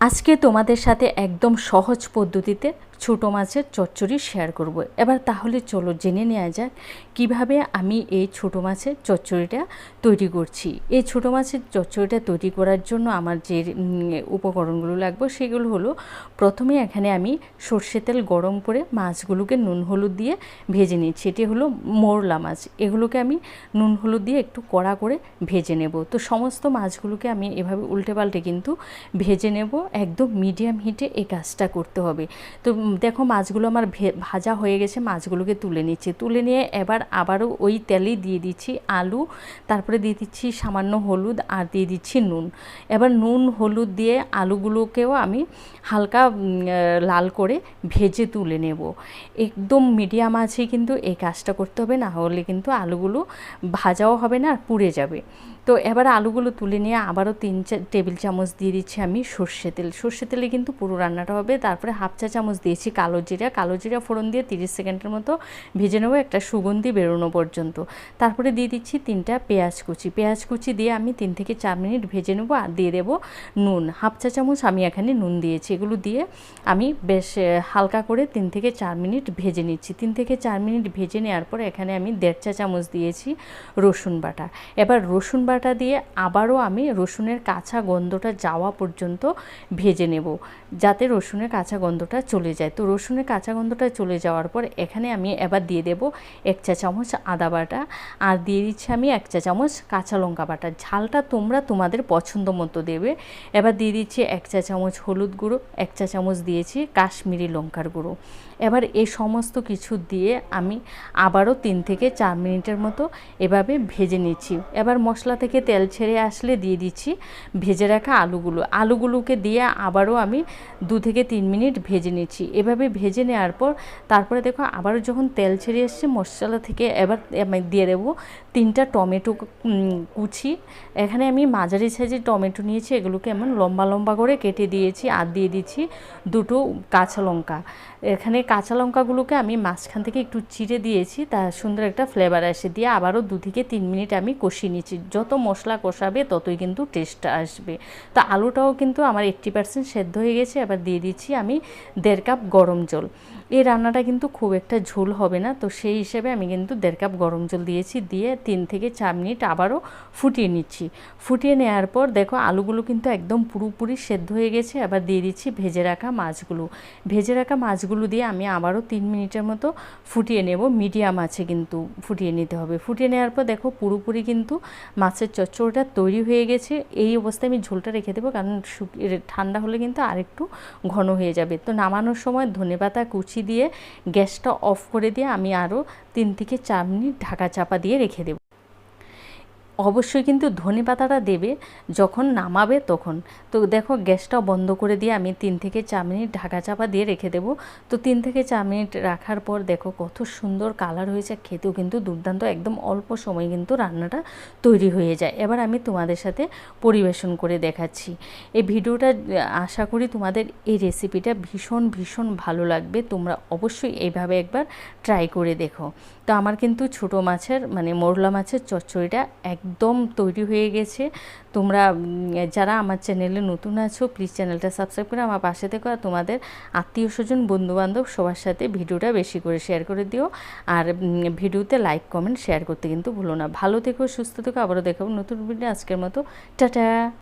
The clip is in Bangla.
আজকে তোমাদের সাথে একদম সহজ পদ্ধতিতে ছোটো মাছের চচ্চড়ি শেয়ার করব। এবার তাহলে চলো জেনে নেওয়া যাক কীভাবে আমি এই ছোটো মাছের চচ্চড়িটা তৈরি করছি। এই ছোটো মাছের চচ্চড়িটা তৈরি করার জন্য আমার যে উপকরণগুলো লাগবে সেগুলো হলো, প্রথমে এখানে আমি সর্ষে তেল গরম করে মাছগুলোকে নুন হলুদ দিয়ে ভেজে নিচ্ছি। এটি হলো মোরলা মাছ। এগুলোকে আমি নুন হলুদ দিয়ে একটু কড়া করে ভেজে নেব। তো সমস্ত মাছগুলোকে আমি এভাবে উল্টে পাল্টে কিন্তু ভেজে নেব। একদম মিডিয়াম হিটে এই কাজটা করতে হবে। তো দেখো মাছগুলো আমার ভাজা হয়ে গেছে, মাছগুলোকে তুলে নিচ্ছি। তুলে নিয়ে এবার আবারও ওই তেলেই দিয়ে দিচ্ছি আলু, তারপরে দিয়ে দিচ্ছি সামান্য হলুদ আর দিয়ে দিচ্ছি নুন। এবার নুন, হলুদ দিয়ে আলুগুলোকেও আমি হালকা লাল করে ভেজে তুলে নেব। একদম মিডিয়াম আছে কিন্তু এই কাজটা করতে হবে, না হলে কিন্তু আলুগুলো ভাজাও হবে না আর পুড়ে যাবে। তো এবার আলুগুলো তুলে নিয়ে আবারও তিন টেবিল চামচ দিয়ে দিচ্ছি আমি সর্ষে তেল। সর্ষে তেলে কিন্তু পুরো রান্নাটা হবে। তারপরে হাফ চা চামচ দিয়েছি কালো জিরা। কালো জিরা ফোড়ন দিয়ে তিরিশ সেকেন্ডের মতো ভেজে নেব। একটা সুগন্ধি বেরোনো পর্যন্ত। তারপরে দিয়ে দিচ্ছি তিনটা পেঁয়াজ কুচি। পেঁয়াজ কুচি দিয়ে আমি তিন থেকে চার মিনিট ভেজে নেব আর দিয়ে দেবো নুন। হাফ চা চামচ আমি এখানে নুন দিয়েছি। এগুলো দিয়ে আমি বেশ হালকা করে তিন থেকে চার মিনিট ভেজে নিচ্ছি। তিন থেকে চার মিনিট ভেজে নেওয়ার পর এখানে আমি দেড় চা চামচ দিয়েছি রসুন বাটা। এবার রসুন বাটা দিয়ে আবারও আমি রসুনের কাঁচা গন্ধটা যাওয়া পর্যন্ত ভেজে নেব, যাতে রসুনের কাঁচা গন্ধটা চলে যায়। তো রসুনের কাঁচা গন্ধটা চলে যাওয়ার পর এখানে আমি এবার দিয়ে দেব এক চা চামচ আদা বাটা, আর দিয়ে দিচ্ছি আমি এক চা চামচ কাঁচা লঙ্কা বাটা। ঝালটা তোমরা তোমাদের পছন্দ মতো দেবে। এবার দিয়ে দিচ্ছি এক চা চামচ হলুদ গুঁড়ো, এক চা চামচ দিয়েছি কাশ্মীরি লঙ্কার গুঁড়ো। এবার এই সমস্ত কিছু দিয়ে আমি আবারও তিন থেকে চার মিনিটের মতো এভাবে ভেজে নিচ্ছি। এবার মশলা তেল ছেড়ে আসলে দিয়ে দিচ্ছি। ভেজে রাখা আলুগুলো। আলুগুলোকে দিয়ে আবারও আমি দু থেকে তিন মিনিট ভেজে নিচ্ছি। এভাবে ভেজে নেওয়ার পর তারপরে দেখো আবারও যখন তেল ছেড়ে এসছে, মশলা থেকে এবার আমি দিয়ে দেবো তিনটা টমেটো কুচি। এখানে আমি মাঝারি সাইজের টমেটো নিয়েছি, এগুলোকে এমন লম্বা লম্বা করে কেটে দিয়েছি আর দিয়ে দিচ্ছি দুটো কাঁচা লঙ্কা। এখানে কাঁচা লঙ্কাগুলোকে আমি মাঝখান থেকে একটু চিড়ে দিয়েছি, তা সুন্দর একটা ফ্লেভার আসে। দিয়ে আবারও দু থেকে তিন মিনিট আমি কষিয়ে নিচ্ছি। যত মশলা কষাবে, ততই কিন্তু টেস্টটা আসবে। তো আলুটাও কিন্তু আমার এইট্টি পার্সেন্ট সেদ্ধ হয়ে গেছে, এবার দিয়ে দিচ্ছি আমি দেড় কাপ গরম জল। এই রান্নাটা কিন্তু খুব একটা ঝোল হবে না, তো সেই হিসেবে আমি কিন্তু দেড় কাপ গরম জল দিয়েছি, দিয়ে তিন থেকে চার মিনিট আবারও ফুটিয়ে নিচ্ছি। ফুটিয়ে নেওয়ার পর দেখো আলুগুলো কিন্তু একদম পুরোপুরি সেদ্ধ হয়ে গেছে আবার দিয়ে দিচ্ছি ভেজে রাখা মাছগুলো। ভেজে রাখা মাছগুলো দিয়ে আমি আবারও তিন মিনিটের মতো ফুটিয়ে নেব, মিডিয়াম আছে কিন্তু ফুটিয়ে নিতে হবে। ফুটিয়ে নেওয়ার পর দেখো পুরোপুরি কিন্তু মাছের চচ্চড়িটা তৈরি হয়ে গেছে, এই অবস্থায় আমি ঝোলটা রেখে দেবো, কারণ ঠান্ডা হলে কিন্তু আরেকটু ঘন হয়ে যাবে। তো নামানোর সময় ধনেপাতা কুচি দিয়ে গ্যাসটা অফ করে দিয়ে আমি আরও তিন থেকে চার মিনিট ঢাকা চাপা দিয়ে রেখে দেবো। অবশ্যই কিন্তু ধনে পাতাটা দেবে, যখন নামাবে তখন। তো দেখো গ্যাসটা বন্ধ করে দিয়ে আমি তিন থেকে চার মিনিট ঢাকা চাপা দিয়ে রেখে দেবো। তো তিন থেকে চার মিনিট রাখার পর দেখো, কত সুন্দর কালার হয়েছে। খেতেও কিন্তু দুর্দান্ত, একদম অল্প সময় কিন্তু রান্নাটা তৈরি হয়ে যায়। এবার আমি তোমাদের সাথে পরিবেশন করে দেখাচ্ছি। এই ভিডিওটা, আশা করি তোমাদের এই রেসিপিটা ভীষণ ভীষণ ভালো লাগবে। তোমরা অবশ্যই এইভাবে একবার ট্রাই করে দেখো। তো আমার কিন্তু ছোটো মাছের মানে মোরলা মাছের চচ্চড়িটা একদম তৈরি হয়ে গেছে। তোমরা যারা আমার চ্যানেলে নতুন আছো প্লিজ চ্যানেলটা সাবস্ক্রাইব করে আমার পাশে থেকো আর তোমাদের আত্মীয় স্বজন, বন্ধুবান্ধব সবার সাথে ভিডিওটা বেশি করে শেয়ার করে দিও। আর ভিডিওতে লাইক কমেন্ট শেয়ার করতে কিন্তু ভুলো না। ভালো থেকো, সুস্থ থেকো, আবারও দেখাবো নতুন ভিডিও আজকের মতো, টাটা!